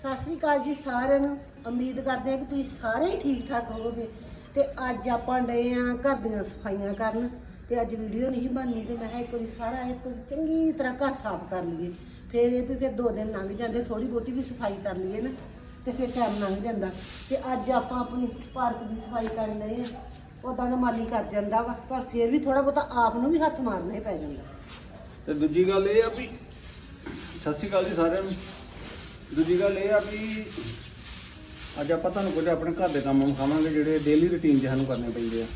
ਸਤਿ ਸ੍ਰੀ ਅਕਾਲ ਜੀ ਸਾਰਿਆਂ ਨੂੰ। ਉਮੀਦ ਕਰਦੇ ਹਾਂ ਕਿ ਤੁਸੀਂ ਸਾਰੇ ਹੀ ਠੀਕ ਠਾਕ ਹੋਵੋਗੇ। ਤੇ ਅੱਜ ਆਪਾਂ ਡਏ ਆ ਘਰ ਦੀਆਂ ਸਫਾਈਆਂ ਕਰਨ। ਤੇ ਅੱਜ ਵੀਡੀਓ ਨਹੀਂ ਬਣਨੀ ਤੇ ਮੈਂ ਕਿਹਾ ਇੱਕ ਵਾਰੀ ਸਾਰਾ ਇੱਕ ਵਾਰੀ ਚੰਗੀ ਤਰ੍ਹਾਂ ਘਰ ਸਾਫ਼ ਕਰ ਲਈਏ। ਫਿਰ ਇਹ ਵੀ ਫਿਰ ਦੋ ਦਿਨ ਲੰਘ ਜਾਂਦੇ ਥੋੜੀ ਬਹੁਤੀ ਵੀ ਸਫ਼ਾਈ ਕਰ ਲਈਏ ਨਾ, ਤੇ ਫਿਰ ਟਾਈਮ ਲੰਘ ਜਾਂਦਾ। ਤੇ ਅੱਜ ਆਪਾਂ ਆਪਣੀ ਪਾਰਕ ਦੀ ਸਫ਼ਾਈ ਕਰਨ ਡਏ ਆ ਉਦਾਂ ਦਾ ਮਾਲੀ ਕਰ ਜਾਂਦਾ ਵਾ, ਪਰ ਫਿਰ ਵੀ ਥੋੜਾ ਬਹੁਤਾ ਆਪ ਨੂੰ ਵੀ ਹੱਥ ਮਾਰਨਾ ਹੀ ਪੈ ਜਾਂਦਾ। ਤੇ ਦੂਜੀ ਗੱਲ ਇਹ ਆ ਵੀ ਸਤਿ ਸ਼੍ਰੀ ਅਕਾਲ ਜੀ ਸਾਰਿਆਂ ਨੂੰ। ਦੂਜੀ ਗੱਲ ਇਹ ਆ ਵੀ ਅੱਜ ਆਪਾਂ ਤੁਹਾਨੂੰ ਕੁਝ ਆਪਣੇ ਘਰ ਦੇ ਕੰਮ ਵਿਖਾਵਾਂਗੇ ਜਿਹੜੇ ਡੇਲੀ ਰੁਟੀਨ 'ਚ ਸਾਨੂੰ ਕਰਨੇ ਪੈਂਦੇ ਆ।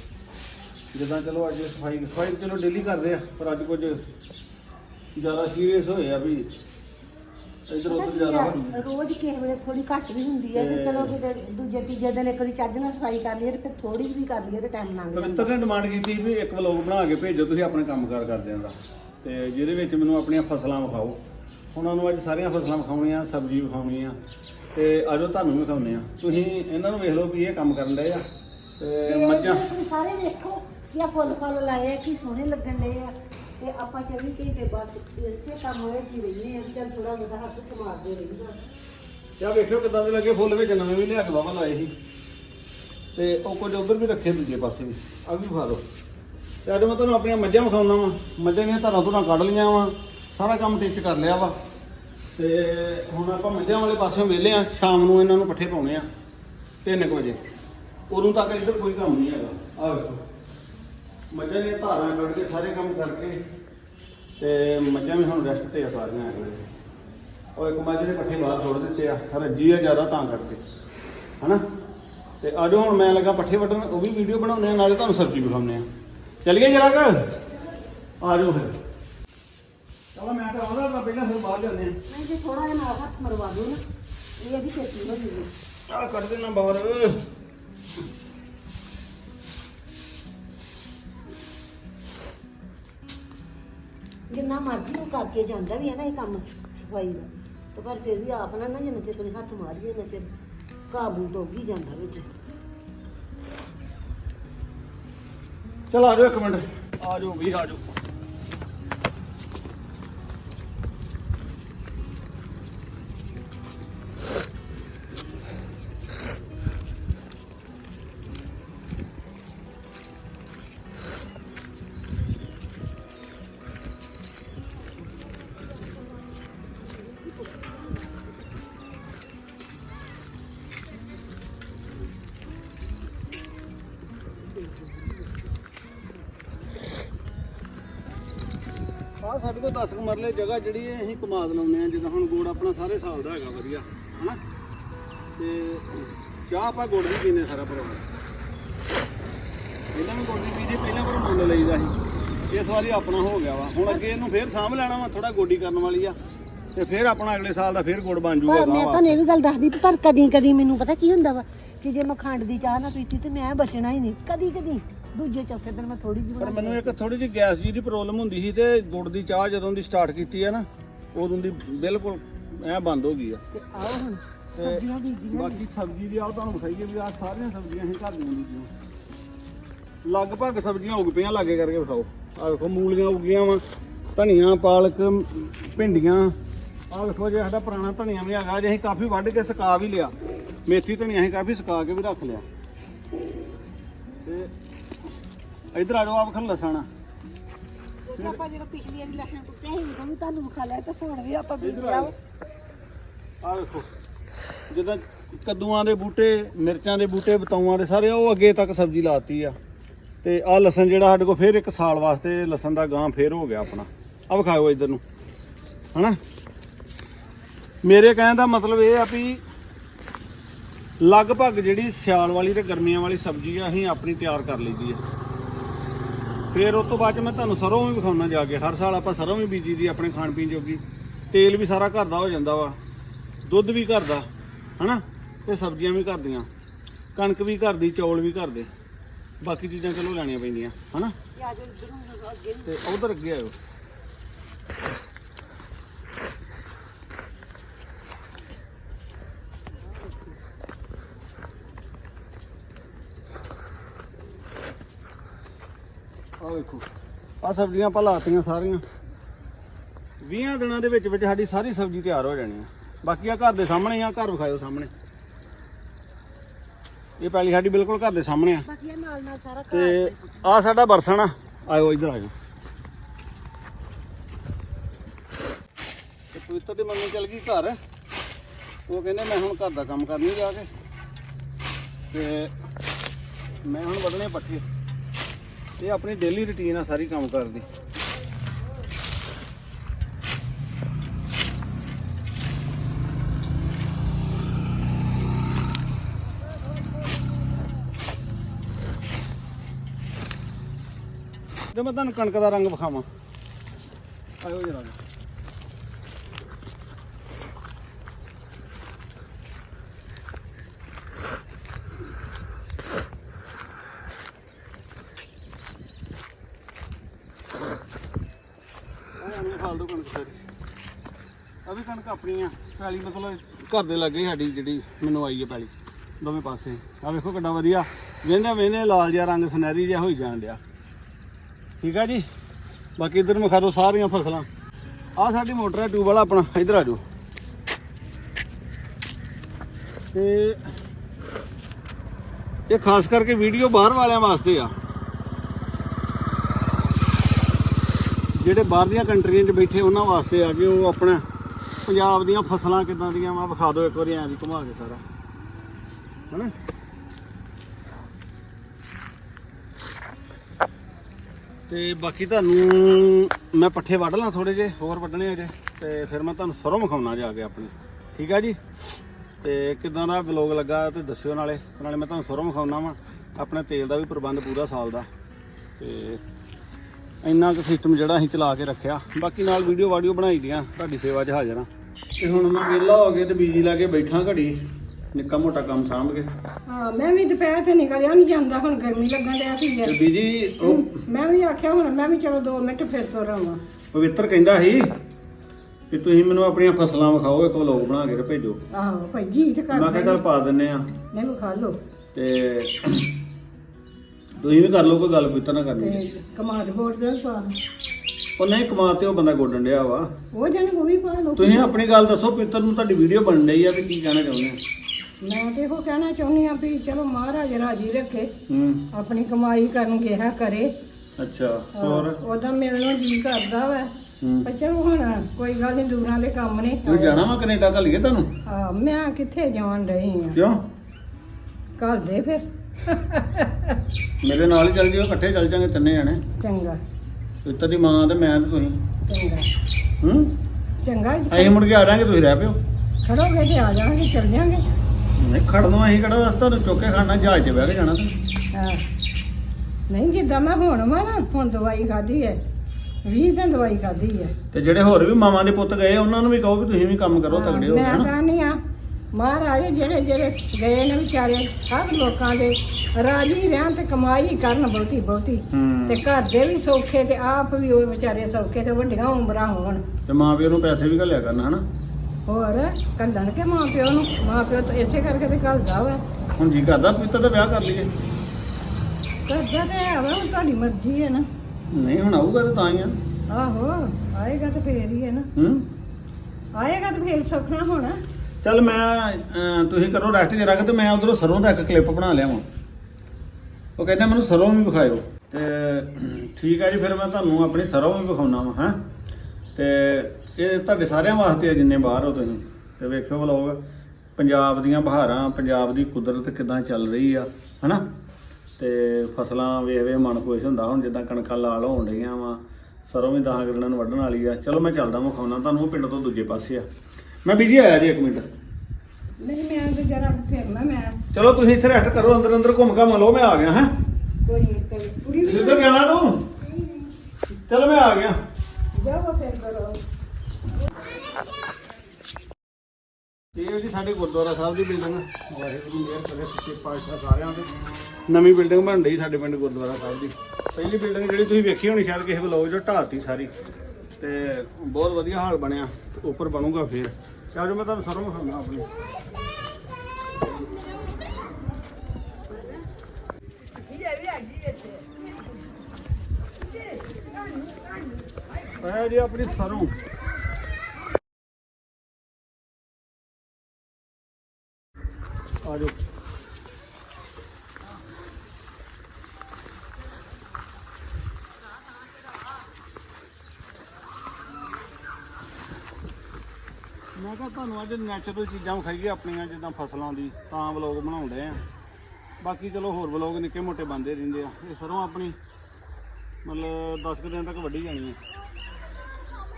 ਜਿੱਦਾਂ ਚਲੋ ਅੱਜ ਸਫ਼ਾਈ ਸਫ਼ਾਈ ਚਲੋ ਡੇਲੀ ਕਰਦੇ ਆ ਪਰ ਅੱਜ ਕੁਝ ਜ਼ਿਆਦਾ ਸੀਰੀਅਸ ਹੋਏ ਆ ਵੀ ਇੱਧਰ ਉੱਧਰ ਕੀ ਜ਼ਿਆਦਾ ਹੋ ਰੋਜ਼ ਕਿਸੇ ਵੇਲੇ ਥੋੜੀ ਘੱਟ ਵੀ ਹੁੰਦੀ ਹੈ ਤੇ ਤੇ- ਚਲੋ ਕਿਤੇ ਦੂਜੇ ਤੀਜੇ ਦਿਨ ਇੱਕ ਵਾਰੀ ਚੱਜ ਨਾਲ ਸਫ਼ਾਈ ਕਰ ਲਈਏ ਤੇ ਫਿਰ ਥੋੜੀ ਵੀ ਕਰ ਲਈਏ ਤੇ ਟਾਈਮ ਲੰਘ ਪਵਿੱਤਰ ਜਾਂਦਾ ਨੇ ਡਿਮਾਂਡ ਕੀਤੀ ਵੀ ਇੱਕ ਵਲੋਗ ਬਣਾ ਕੇ ਭੇਜੋ ਤੁਸੀਂ ਆਪਣੇ ਕੰਮਕਾਰ ਕਰਦਿਆਂ ਦਾ। ਤੇ ਜਿਹਦੇ ਵਿੱਚ ਮੈਨੂੰ ਆਪਣੀਆਂ ਫਸਲਾਂ ਵਿਖਾਓ। ਉਹਨਾਂ ਨੂੰ ਅੱਜ ਸਾਰੀਆਂ ਫਸਲਾਂ ਵਿਖਾਉਣੀਆਂ ਸਬਜ਼ੀ ਵਿਖਾਉਣੀ ਆ ਤੇ ਆਜੋ ਤੁਹਾਨੂੰ ਵੀ ਵਿਖਾਉਣੇ ਆ ਤੁਸੀਂ ਇਹਨਾਂ ਨੂੰ ਵੇਖ ਲਓ ਵੀ ਇਹ ਕੰਮ ਕਰਨ ਡਏ ਆ ਤੇ ਮੱਝਾਂ ਸਾਰੇ ਵੇਖੋ ਕਿ ਆ ਫੁੱਲ ਫੁੱਲ ਲਾਏ ਆ ਕੀ ਸੋਹਣੇ ਲੱਗਣ ਡਏ ਆ। ਤੇ ਆਪਾਂ ਚੌਵੀ ਘੰਟੇ ਬਸ ਇਸੇ ਕੰਮ ਹੋਏ ਜੀ ਰਹੀਏ ਵੀ ਚੱਲ ਥੋੜਾ ਬਹੁਤਾ ਹੱਥ ਚ ਮਾਰਦੇ ਰਹੀਦਾ। ਕਿਆ ਵੇਖਿਓ ਕਿਦਾਂ ਦੇ ਲੱਗੇ ਫੁੱਲ ਵਿੱਚ ਨਵੇਂ ਵੀ ਲਿਆ ਕੇ ਵਾਵਾ ਲਾਏ ਸੀ। ਤੇ ਉਹ ਕੁਝ ਉਧਰ ਵੀ ਰੱਖੇ ਦੂਜੇ ਪਾਸੇ ਵੀ ਆ ਵੀ ਵਿਖਾ ਦਿਓ। ਤੇ ਅੱਜ ਮੈਂ ਤੁਹਾਨੂੰ ਆਪਣੀਆਂ ਮੱਝਾਂ ਵਿਖਾਉਣਾ ਵਾ। ਮੱਝਾਂ ਦੀਆਂ ਧਾਰਾਂ ਧੁਰਾਂ ਕੱਢ ਲੀਆਂ ਵਾ। ਸਾਰਾ ਕੰਮ ਟਿਚ ਕਰ ਲਿਆ ਵਾ। ਤੇ ਹੁਣ ਆਪਾਂ ਮੱਝਾਂ ਵਾਲੇ ਪਾਸਿਓਂ ਵਿਹਲੇ ਆ, ਸ਼ਾਮ ਨੂੰ ਇਹਨਾਂ ਨੂੰ ਪੱਠੇ ਪਾਉਣੇ ਆ 3 ਵਜੇ। ਉਦੋਂ ਤੱਕ ਇੱਧਰ ਕੋਈ ਕੰਮ ਨਹੀਂ ਹੈਗਾ। ਆ ਵੇਖੋ। ਮੱਝਾਂ ਦੀਆਂ ਧਾਰਾਂ ਕੱਢ ਕੇ ਸਾਰੇ ਕੰਮ ਕਰਕੇ ਤੇ ਮੱਝਾਂ ਵੀ ਹੁਣ ਰੈਸਟ ਤੇ ਆ ਸਾਰੀਆਂ ਇਸ ਉਹ ਇੱਕ ਮੱਝ ਦੇ ਪੱਠੇ ਬਾਹਰ ਛੋੜ ਦਿੱਤੇ ਆ ਰੱਜੀ ਆ ਜ਼ਿਆਦਾ ਤਾਂ ਕਰਕੇ। ਹਨਾ? ਤੇ ਆਜੋ ਹੁਣ ਮੈਂ ਲੱਗਾ ਪੱਠੇ ਵੱਢਣ, ਉਹ ਵੀ ਵੀਡੀਓ ਬਣਾਉਂਦੇ ਆ, ਨਾਲੇ ਤੁਹਾਨੂੰ ਸਬਜ਼ੀ ਵਿਖਾਉਂਦੇ ਆ। ਚੱਲੀਏ ਜਰਾ ਕਰ ਆਜੋ ਫਿਰ। ਚਲੋ ਮੈਂ ਤਾਂ ਆਉਂਦਾ ਤਾਂ ਪਹਿਲਾਂ ਫਿਰ ਬਾਹਰ ਜਾਂਦੇ ਨਹੀਂ ਜੇ ਥੋੜਾ ਜਿਹਾ ਨਾਲ ਹੱਥ ਮਰਵਾ ਦਿਓ ਨਾ ਇਹ ਵੀ ਛੇਤੀ ਹੋ ਜੂਗੀ। ਆ ਆ ਕੱਢ ਦੇਣਾ ਬਾਹਰ। ਜਿੰਨਾ ਮਰਜ਼ੀ ਉਹ ਕਰਕੇ ਜਾਂਦਾ ਵੀ ਹੈ ਨਾ ਇਹ ਕੰਮ ਸਫ਼ਾਈ ਦਾ। ਤੇ ਪਰ ਫਿਰ ਵੀ ਆਪ ਨਾ ਨਾ ਜਿੰਨਾ ਚਿਰ ਤੁਸੀਂ ਹੱਥ ਮਾਰੀਏ ਨਾ ਚਿਰ ਕਾਬੂ ਡੋਗੀ ਜਾਂਦਾ ਵਿੱਚ। ਚਲ ਆਜੋ ਇੱਕ ਮਿੰਟ। ਆਜੋ ਵੀ ਆਜੋ ਆ ਸਾਡੇ ਕੋਲ 10 ਕੁ ਮਰਲੇ ਜਗ੍ਹਾ ਜਿਹੜੀ ਹੈ ਅਸੀਂ ਕਮਾ ਬਣਾਉਂਦੇ ਆ ਜਿੱਦਾਂ ਹੁਣ ਗੁੜ ਆਪਣਾ ਸਾਰੇ ਸਾਲ ਦਾ ਹੈਗਾ ਵਧੀਆ ਹਨਾ? ਤੇ ਚਾਹ ਆਪਾਂ ਗੁੜ ਵੀ ਪੀਨੇ ਸਾਰਾ ਪਰਿਵਾਰ। ਪਹਿਲਾਂ ਵੀ ਗੁੜ ਵੀ ਪੀਦੇ ਪਹਿਲਾਂ ਪਰ ਮੁੱਲ ਲਈਦਾ ਸੀ। ਇਸ ਵਾਰੀ ਆਪਣਾ ਹੋ ਗਿਆ ਵਾ। ਹੁਣ ਅੱਗੇ ਇਹਨੂੰ ਫੇਰ ਸਾਂਭ ਲੈਣਾ ਵਾ ਥੋੜਾ ਗੋਡੀ ਕਰਨ ਵਾਲੀ ਆ। ਤੇ ਫੇਰ ਆਪਣਾ ਅਗਲੇ ਸਾਲ ਦਾ ਫੇਰ ਗੁੜ ਬਣ ਜੂਗਾ ਪਰ ਮੈਂ ਤੁਹਾਨੂੰ ਇਹ ਵੀ ਗੱਲ ਦੱਸਦੀ ਪਰ ਕਦੀ ਕਦੀ ਮੈਨੂੰ ਪਤਾ ਕੀ ਹੁੰਦਾ ਵਾ ਕਿ ਜੇ ਮੈਂ ਖੰਡ ਦੀ ਚਾਹ ਨਾ ਪੀਤੀ ਤੇ ਮੈਂ ਬਚਣਾ ਹੀ ਨਹੀਂ ਕਦੀ ਕਦੀ ਦੂਜੇ ਚੌਥੇ ਦਿਨ ਮੈਂ ਥੋੜੀ ਜਿਹੀ ਪਰ ਮੈਨੂੰ ਇੱਕ ਥੋੜੀ ਜਿਹੀ ਗੈਸ ਜੀ ਦੀ ਪ੍ਰੋਬਲਮ ਹੁੰਦੀ ਸੀ ਤੇ ਗੁੜ ਦੀ ਚਾਹ ਜਦੋਂ ਦੀ ਸਟਾਰਟ ਕੀਤੀ ਆ ਨਾ ਉਦੋਂ ਦੀ ਬਿਲਕੁਲ ਐ ਬੰਦ ਹੋ ਗਈ ਆ। ਤੇ ਆਓ ਹੁਣ ਤੇ ਸਬਜ਼ੀਆਂ ਬੀਜੀਆਂ ਬਾਕੀ ਸਬਜ਼ੀ ਦੀ ਆਓ ਤੁਹਾਨੂੰ ਵਿਖਾਈਏ ਵੀ ਆ ਸਾਰੀਆਂ ਸਬਜ਼ੀਆਂ ਅਸੀਂ ਘਰ ਦੀਆਂ ਬੀਜੀਆਂ। ਲਗਭਗ ਸਬਜ਼ੀਆਂ ਉੱਗ ਪਈਆਂ ਲਾਗੇ ਕਰਕੇ ਵਿਖਾਓ। ਆ ਵੇਖੋ ਮੂਲੀਆਂ ਉੱਗੀਆਂ ਵਾ ਧਨੀਆ ਪਾਲਕ ਭਿੰਡੀਆਂ। ਆ ਵੇਖੋ ਜੇ ਸਾਡਾ ਪੁਰਾਣਾ ਧਨੀਆ ਵੀ ਹੈਗਾ ਜੇ ਅਸੀਂ ਕਾਫੀ ਵੱਢ ਕੇ ਸੁਕਾ ਵੀ ਲਿਆ ਮੇਥੀ ਧਨੀਆ ਅਸੀਂ ਕਾਫੀ ਸੁਕਾ ਕੇ ਵੀ ਰੱਖ ਲਿਆ। ਤੇ ਇਧਰ ਆ ਜਾਓ ਲਸਣ। ਆਪਾਂ ਪਿਛਲੀ ਵਾਰੀ ਲਸਣ ਟੁੱਟਿਆ ਸੀ ਉਦੋਂ ਵੀ ਤੁਹਾਨੂੰ ਵਿਖਾ ਲਿਆ ਤੇ ਹੁਣ ਵੀ ਆਪਾਂ ਇੱਧਰ ਬੀਜਿਆ ਆਓ ਆ ਵੇਖੋ ਜਿੱਦਾਂ ਕੱਦੂਆਂ ਦੇ ਬੂਟੇ ਮਿਰਚਾਂ ਦੇ ਬੂਟੇ ਬਤਾਊਆਂ ਦੇ ਸਾਰੇ ਉਹ ਅੱਗੇ ਤੱਕ ਸਬਜ਼ੀ ਲਾਤੀ ਆ। ਤੇ ਆ ਲਸਣ ਜਿਹੜਾ ਸਾਡੇ ਕੋਲ ਫੇਰ ਇੱਕ ਸਾਲ ਵਾਸਤੇ ਲਸਣ ਦਾ ਗਾਂ ਫੇਰ ਹੋ ਗਿਆ ਆਪਣਾ। ਆ ਵਿਖਾਓ ਇੱਧਰ ਨੂੰ। ਹਨਾ? ਮੇਰੇ ਕਹਿਣ ਦਾ ਮਤਲਬ ਇਹ ਆ ਵੀ ਲਗਭਗ ਜਿਹੜੀ ਸਿਆਲ ਵਾਲੀ ਤੇ ਗਰਮੀਆਂ ਵਾਲੀ ਸਬਜ਼ੀ ਆ ਅਸੀਂ ਆਪਣੀ ਤਿਆਰ ਕਰ ਲਈਦੀ ਆ। ਫਿਰ ਉਸ ਤੋਂ ਬਾਅਦ ਚ ਮੈਂ ਤੁਹਾਨੂੰ ਸਰੋਂ ਵੀ ਵਿਖਾਉਣਾ ਜਾ ਕੇ। ਹਰ ਸਾਲ ਆਪਾਂ ਸਰੋਂ ਵੀ ਬੀਜੀ ਦੀ ਆਪਣੇ ਖਾਣ ਪੀਣ ਜੋਗੀ। ਤੇਲ ਵੀ ਸਾਰਾ ਘਰ ਦਾ ਹੋ ਜਾਂਦਾ ਵਾ। ਦੁੱਧ ਵੀ ਘਰ ਦਾ ਹਨਾ? ਤੇ ਸਬਜ਼ੀਆਂ ਵੀ ਘਰ ਦੀਆਂ। ਕਣਕ ਵੀ ਘਰ ਦੀ ਚੌਲ ਵੀ ਘਰ ਦੇ। ਬਾਕੀ ਚੀਜ਼ਾਂ ਚਲੋ ਲੈਣੀਆਂ ਪੈਂਦੀਆਂ ਹਨਾ। ਤੇ ਉਧਰ ਅੱਗੇ ਆਇਓ। ਵੇਖੋ। ਆ ਸਬਜ਼ੀਆਂ ਆਪਾਂ ਲਾਤੀਆਂ ਸਾਰੀਆਂ। 20 ਦਿਨਾਂ ਦੇ ਵਿੱਚ ਵਿੱਚ ਸਾਡੀ ਸਾਰੀ ਸਬਜ਼ੀ ਤਿਆਰ ਹੋ ਜਾਣੀ ਆ। ਬਾਕੀ ਆ ਘਰ ਦੇ ਸਾਹਮਣੇ ਆ ਘਰ ਵਿਖਾਇਓ ਸਾਹਮਣੇ। ਇਹ ਪੈਲੀ ਸਾਡੀ ਬਿਲਕੁਲ ਘਰ ਦੇ ਸਾਹਮਣੇ ਆ। ਬਾਕੀ ਇਹ ਨਾਲ ਨਾਲ ਸਾਰਾ ਤੇ ਆ। ਸਾਡਾ ਬਰਸਨ ਆ। ਆਇਓ ਇੱਧਰ ਆਇਓ ਤੇ ਪਵਿੱਤਰ ਦੀ ਮੰਮੀ ਚਲ ਗਈ ਘਰ। ਉਹ ਕਹਿੰਦੇ ਮੈਂ ਹੁਣ ਘਰ ਦਾ ਕੰਮ ਕਰਨੀ ਜਾ ਕੇ। ਤੇ ਮੈਂ ਹੁਣ ਵਧਣੇ ਪੱਠੇ। ਇਹ ਆਪਣੀ ਡੇਲੀ ਰੁਟੀਨ ਆ ਸਾਰੀ ਕੰਮ ਕਰਦੀ ਜੇ ਮੈਂ ਤੁਹਾਨੂੰ ਕਣਕ ਦਾ ਰੰਗ ਵਿਖਾਵਾਂ। ਆਇਓ ਜਰਾ। ਆਹ ਆਨੇ ਕਣਕ ਸਾਰੀ। ਆ ਵੀ ਕਣਕ ਆਪਣੀ ਆ, ਪੈਲੀ ਮਤਲਬ ਘਰ ਦੇ ਲੱਗੇ ਸਾਡੀ ਜਿਹੜੀ ਮੈਨੂੰ ਆਈ ਹੈ ਪੈਲੀ, ਦੋਵੇਂ ਪਾਸੇ। ਆ ਵੇਖੋ ਕਿੱਡਾ ਵਧੀਆ ਵੇਂਦੇ ਵੇਂਦੇ ਲਾਲ ਜਿਹਾ ਰੰਗ ਸੁਨਹਿਰੀ ਜਿਹਾ ਹੋਈ ਜਾਣ ਡਿਆ। ਠੀਕ ਆ ਜੀ? ਬਾਕੀ ਇਧਰ ਮਖਾ ਦਿਓ ਸਾਰੀਆਂ ਫਸਲਾਂ। ਆ ਸਾਡੀ ਮੋਟਰ ਹੈ ਟਿਊਬ ਵਾਲਾ ਆਪਣਾ, ਇਧਰ ਆ ਜਾਓ। ਤੇ ਇਹ ਖਾਸ ਕਰਕੇ ਵੀਡੀਓ ਬਾਹਰ ਵਾਲਿਆਂ ਵਾਸਤੇ ਆ। ਜਿਹੜੇ ਬਾਹਰ ਦੀਆਂ ਕੰਟਰੀਆਂ 'ਚ ਬੈਠੇ ਉਹਨਾਂ ਵਾਸਤੇ ਆ ਕਿ ਉਹ ਆਪਣਾ ਪੰਜਾਬ ਦੀਆਂ ਫਸਲਾਂ ਕਿਦਾਂ ਦੀਆਂ ਵਾ, ਵਿਖਾ ਦਿਓ ਇੱਕ ਵਾਰੀ, ਐਂ ਦੀ ਘੁਮਾ ਕੇ ਸਾਰਾ। ਹਨਾ? ਤੇ ਬਾਕੀ ਤੁਹਾਨੂੰ ਮੈਂ ਪੱਠੇ ਵੱਢ ਲਾਂ ਥੋੜੇ ਜੇ ਹੋਰ ਵੱਢਣੇ ਅਜੇ, ਤੇ ਫਿਰ ਮੈਂ ਤੁਹਾਨੂੰ ਸਰੋਂ ਵਿਖਾਉਣਾ ਜਾ ਕੇ ਆਪਣੀ। ਠੀਕ ਆ ਜੀ? ਤੇ ਕਿਦਾਂ ਦਾ ਵਲੌਗ ਲੱਗਾ ਤੇ ਦੱਸਿਓ ਨਾਲੇ। ਨਾਲੇ ਮੈਂ ਤੁਹਾਨੂੰ ਸਰੋਂ ਵਿਖਾਉਣਾ ਵਾ, ਆਪਣੇ ਤੇਲ ਦਾ ਵੀ ਪ੍ਰਬੰਧ ਪੂਰਾ ਸਾਲ ਦਾ। ਤੇ ਇੰਨਾ ਕੁ ਸਿਸਟਮ ਜਿਹੜਾ ਅਸੀਂ ਚਲਾ ਕੇ ਰੱਖਿਆ। ਬਾਕੀ ਨਾਲ ਵੀਡੀਓ ਵਾਡੀਓ ਬਣਾਈ ਦੀਆਂ ਤੁਹਾਡੀ ਸੇਵਾ 'ਚ ਹਾਜ਼ਰ ਹਾਂ। ਤੇ ਹੁਣ ਮੈਂ ਵਿਹਲਾ ਹੋ ਕੇ ਤੇ ਬੀਜੀ ਲਾ ਕੇ ਬੈਠਾ ਘੜੀ ਨਿੱਕਾ ਮੋਟਾ ਕੰਮ ਸਾਂਭ ਕੇ। ਹਾਂ ਮੈਂ ਵੀ ਦੁਪਹਿਰ ਤੇ ਨਿਕਲਿਆ ਨਹੀਂ ਜਾਂਦਾ ਹੁਣ ਗਰਮੀ ਲੱਗਣ ਡਿਆ ਸੀ ਤੇ ਬੀਜੀ ਉਹ ਮੈਂ ਵੀ ਆਖਿਆ ਹੁਣ ਮੈਂ ਵੀ ਚਲੋ 2 ਮਿੰਟ ਫਿਰ ਪਵਿੱਤਰ ਕਹਿੰਦਾ ਸੀ ਕਿ ਤੁਸੀਂ ਮੈਨੂੰ ਆਪਣੀਆਂ ਫਸਲਾਂ ਵਿਖਾਓ ਇੱਕ ਵਲੌਗ ਬਣਾ ਕੇ ਤੇ ਭੇਜੋ। ਆਹੋ ਭਾਈ ਜੀ ਤੇ ਕਰ ਮੈਂ ਕਿਹਾ ਚੱਲ ਪਾ ਦਿੰਨੇ ਆ ਮੈਨੂੰ ਖਾ ਲੋ ਤੇ ਤੁਸੀਂ ਵੀ ਕਰ ਲਓ ਕੋਈ ਗੱਲ ਪਵਿੱਤਰ ਨਾ ਕਰਨੀ ਤੇ ਕਮਾਦ ਬੋਲ ਦੇ ਪਾ ਲਓ। ਉਹ ਨਹੀਂ ਕਮਾ ਤੇ ਉਹ ਬੰਦਾ ਗੋਡਣ ਡਿਆ ਵਾ। ਉਹ ਜਨ ਉਹ ਵੀ ਪਾ ਲੋ ਤੁਸੀਂ ਆਪਣੀ ਗੱਲ ਦੱਸੋ ਪਵਿੱਤਰ ਨੂੰ ਤੁਹਾਡੀ ਵੀਡੀਓ ਬਣ ਰਹੀ ਆ ਵੀ ਕੀ ਕਹਿਣਾ ਚਾਹੁੰਦੇ ਆ? ਮੈਂ ਤੇ ਉਹ ਕਹਿਣਾ ਚਾਹੁੰਦੀ ਆ ਵੀ ਚਲੋ ਮਹਾਰਾਜ ਰਾਜੀ ਰੱਖੇ। ਹੂੰ। ਆਪਣੀ ਕਮਾਈ ਕਰਨ ਗਿਆ ਕਰੇ। ਅੱਛਾ। ਹੋਰ? ਉਹਦਾ ਮਿਲਣੋਂ ਜੀ ਕਰਦਾ ਵਾ। ਹੂੰ। ਪਰ ਚਲੋ ਹੁਣ ਕੋਈ ਗੱਲ ਨਹੀਂ ਦੂਰਾਂ ਦੇ ਕੰਮ ਨੇ। ਤੁਸੀਂ ਜਾਣਾ ਵਾ ਕੈਨੇਡਾ ਘੱਲੀਏ ਤੁਹਾਨੂੰ? ਹਾਂ ਮੈਂ ਕਿੱਥੇ ਜਾਣ ਰਹੀ ਆ? ਕਿਉਂ? ਘਰ ਦੇ ਫਿਰ। ਮੇਰੇ ਨਾਲ ਹੀ ਚੱਲ ਜਿਓ ਇਕੱਠੇ ਚੱਲ ਜਾਾਂਗੇ ਤਿੰਨੇ ਜਣੇ। ਚੰਗਾ। ਪਵਿੱਤਰ ਦੀ ਮਾਂ ਤੇ ਮੈਂ ਤੇ ਤੁਸੀਂ। ਚੰਗਾ। ਹੂੰ? ਚੰਗਾ ਜੀ। ਅਸੀਂ ਮੁੜ ਕੇ ਆ ਜਾਾਂਗੇ ਤੁਸੀਂ ਰਹਿ ਪਿਓ। ਖੜੋਗੇ ਤੇ ਆ ਜਾਵਾਂਗੇ ਚੱਲ ਜਾਾਂਗੇ। ਨਹੀਂ ਖੜਨੋਂ ਅਸੀਂ ਕਿਹੜਾ ਰਸਤਾ ਨੂੰ ਚੁੱਕ ਕੇ ਖਾਣਾ ਜਹਾਜ਼ 'ਚ ਬਹਿ ਕੇ ਜਾਣਾ ਤੁਸੀਂ ਹਾਂ। ਨਹੀਂ ਜਿੱਦਾਂ ਮੈਂ ਹੁਣ ਵਾ ਨਾ ਹੁਣ ਦਵਾਈ ਖਾਧੀ ਹੈ 20 ਦਿਨ ਦਵਾਈ ਖਾਧੀ ਹੈ ਤੇ ਜਿਹੜੇ ਹੋਰ ਵੀ ਮਾਵਾਂ ਦੇ ਪੁੱਤ ਗਏ ਉਹਨਾਂ ਨੂੰ ਵੀ ਕਹੋ ਵੀ ਤੁਸੀਂ ਵੀ ਕੰਮ ਕਰੋ ਹਾਂ, ਤਗੜੇ ਹੋ ਮੈਂ ਕਹਿੰਦੀ ਆ ਮਹਾਰਾਜ ਜਿਹੜੇ ਜਿਹੜੇ ਗਏ ਨੇ ਵਿਚਾਰੇ ਸਭ ਲੋਕਾਂ ਦੇ ਰਾਜੀ ਰਹਿਣ ਤੇ ਕਮਾਈ ਕਰਨ ਬਹੁਤੀ ਬਹੁਤੀ। ਹੂੰ। ਤੇ ਘਰ ਦੇ ਵੀ ਸੌਖੇ ਤੇ ਆਪ ਵੀ ਉਹ ਵਿਚਾਰੇ ਸੌਖੇ ਤੇ ਵੱਡੀਆਂ ਉਮਰਾਂ ਹੋਣ। ਤੇ ਮਾਂ ਪਿਓ ਨੂੰ ਪੈਸੇ ਵੀ ਘੱਲਿਆ ਕਰਨ ਹਨਾ? ਹੋਰ ਕੱਲਣ ਕੇ ਮਾਂ ਪਿਓ ਨੂੰ? ਮਾਂ ਪਿਓ ਤਾਂ ਇਸੇ ਕਰਕੇ ਤੇ ਘੱਲਦਾ ਵਾ। ਹੁਣ ਜੀ ਕਰਦਾ ਪਵਿੱਤਰ ਦਾ ਵਿਆਹ ਕਰ ਲਈਏ। ਕਰਦਾ ਤੇ ਹੈ ਵਾ ਹੁਣ ਤੁਹਾਡੀ ਮਰਜ਼ੀ ਹੈ ਨਾ। ਨਹੀਂ ਹੁਣ ਆਊਗਾ ਤਾਂ ਤਾਂ ਹੀ ਆ। ਆਹੋ ਆਏਗਾ ਤਾਂ ਫੇਰ ਹੀ ਹੈ ਨਾ। ਹੂੰ। ਆਏਗਾ ਤਾਂ ਫੇਰ ਸੁਖਣਾ ਹੋਣਾ। ਚੱਲ ਮੈਂ ਤੁਸੀਂ ਕਰੋ ਰੈਸਟ ਜਰਾ ਰੱਖ ਤੇ ਮੈਂ ਉਧਰੋਂ ਸਰੋਂ ਦਾ ਇੱਕ ਕਲਿੱਪ ਬਣਾ ਲਿਆਵਾਂ। ਉਹ ਕਹਿੰਦਾ ਮੈਨੂੰ ਸਰੋਂ ਵੀ ਵਿਖਾਇਓ। ਤੇ, ਠੀਕ ਹੈ ਜੀ, ਫਿਰ ਮੈਂ ਤੁਹਾਨੂੰ ਆਪਣੀ ਸਰੋਂ ਵੀ ਵਿਖਾਉਣਾ ਵਾ, ਹਾਂ? ਤੇ ਇਹ ਤੁਹਾਡੇ ਸਾਰਿਆਂ ਵਾਸਤੇ ਆ ਜਿੰਨੇ ਬਾਹਰ ਹੋ ਤੁਸੀਂ। ਤੇ ਵੇਖਿਓ ਵਲੋਗ ਪੰਜਾਬ ਦੀਆਂ ਬਹਾਰਾਂ, ਪੰਜਾਬ ਦੀ ਕੁਦਰਤ ਕਿਦਾਂ ਚੱਲ ਰਹੀ ਆ, ਹਨਾ? ਤੇ ਫਸਲਾਂ ਵੇਖ ਮਨ ਖੁਸ਼ ਹੁੰਦਾ ਹੁਣ, ਜਿੱਦਾਂ ਕਣਕਾਂ ਲਾਲ ਹੋਣ ਰਹੀਆਂ ਵਾ, ਸਰੋਂ ਵੀ ਦਹਾਂ ਕਿੱਲਿਆਂ ਨੂੰ ਵੱਢਣ ਵਾਲੀ ਆ। ਚਲੋ ਮੈਂ ਚੱਲਦਾ ਵਿਖਾਉਣਾ, ਤੁਹਾਨੂੰ ਉਹ ਪਿੰਡ ਤੋਂ ਦੂਜੇ ਪਾਸੇ ਆ। ਮੈਂ ਬਿਜ਼ੀ ਆਇਆ ਜੀ ਇੱਕ ਮਿੰਟ। ਨਹੀਂ ਮੈਂ ਤੇ ਜਰਾ ਫੇਰਨਾ ਮੈਂ ਚਲੋ ਤੁਸੀਂ ਇੱਥੇ ਰੈਸਟ ਕਰੋ ਅੰਦਰ ਅੰਦਰ ਘੁੰਮ ਘਾਮ ਲਓ ਮੈਂ ਆ ਗਿਆ ਹਾਂ? ਕੋਈ ਕੋਈ ਵੀ ਸਿੱਧਰ ਜਾਣਾ ਤੂੰ? ਚਲ ਮੈਂ ਆ ਗਿਆ। ਜਾਓ ਫੇਰ ਕਰੋ। ਇਹ ਜੀ ਸਾਡੇ ਗੁਰਦੁਆਰਾ ਸਾਹਿਬ ਦੀ ਬਿਲਡਿੰਗ ਵਾਹਿਗੁਰੂ ਮਿਹਰ ਕਰੇ ਸੱਚੇ ਪਾਤਸ਼ਾਹ ਸਾਰਿਆਂ ਤੇ। ਨਵੀਂ ਬਿਲਡਿੰਗ ਬਣ ਰਹੀ ਸਾਡੇ ਪਿੰਡ ਗੁਰਦੁਆਰਾ ਸਾਹਿਬ ਦੀ। ਪਹਿਲੀ ਬਿਲਡਿੰਗ ਜਿਹੜੀ ਤੁਸੀਂ ਵੇਖੀ ਹੋਣੀ ਸ਼ਾਇਦ ਕਿਸੇ ਵਲੋਗ 'ਚ ਢਾਤੀ ਸਾਰੀ। ਤੇ ਬਹੁਤ ਵਧੀਆ ਹਾਲ ਬਣਿਆ ਤੇ ਉੱਪਰ ਬਣੂਗਾ ਫੇਰ। ਚਾਜੋ ਮੈਂ ਤੁਹਾਨੂੰ ਸਰੋਂ ਖਾਣਾ ਆਪਣੀ। ਇਹ ਜੀ ਆਪਣੀ ਸਰੋਂ। ਆਜੋ ਜਾਓ ਮੈਂ ਅੱਜ ਨੈਚੁਰਲ ਚੀਜ਼ਾਂ ਵਿਖਾਈਏ ਆਪਣੀਆਂ, ਜਿੱਦਾਂ ਫਸਲਾਂ ਦੀ, ਤਾਂ ਵਲੌਗ ਬਣਾਉਂਦੇ ਆ। ਬਾਕੀ ਚਲੋ ਹੋਰ ਵਲੌਗ ਨਿੱਕੇ ਮੋਟੇ ਬੰਦੇ ਰਹਿੰਦੇ ਆ। ਇਹ ਸਰੋਂ ਆਪਣੀ, ਮਤਲਬ 10 ਕੁ ਦਿਨ ਤੱਕ ਵੱਢੀ ਜਾਣੀ ਹੈ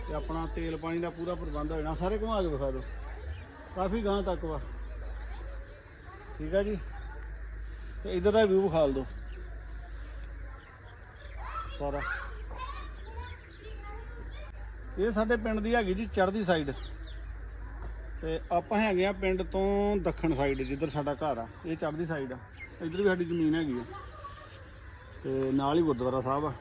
ਤੇ ਆਪਣਾ ਤੇਲ ਪਾਣੀ ਦਾ ਪੂਰਾ ਪ੍ਰਬੰਧ ਹੋ ਜਾਣਾ। ਸਾਰੇ ਘੁਮਾ ਕੇ ਵਿਖਾ ਦਿਓ। ਕਾਫੀ ਗਾਂ ਤੱਕ ਵਾ। ਠੀਕ ਆ ਜੀ? ਤੇ ਇਧਰ ਦਾ ਵਿਊ ਵਿਖਾ ਦਿਓ। ਸਾਰਾ। ਇਹ ਸਾਡੇ ਪਿੰਡ ਦੀ ਹੈਗੀ ਜੀ, ਚੜ੍ਹਦੀ ਸਾਈਡ ਤੇ ਆਪਾਂ ਹੈਗੇ ਆ ਪਿੰਡ ਤੋਂ ਦੱਖਣ ਸਾਈਡ ਜਿੱਧਰ ਸਾਡਾ ਘਰ ਆ। ਇਹ ਚੜ੍ਹਦੀ ਸਾਈਡ ਆ। ਇੱਧਰ ਵੀ ਸਾਡੀ ਜ਼ਮੀਨ ਹੈਗੀ ਆ। ਤੇ ਨਾਲ ਹੀ ਗੁਰਦੁਆਰਾ ਸਾਹਿਬ ਆ।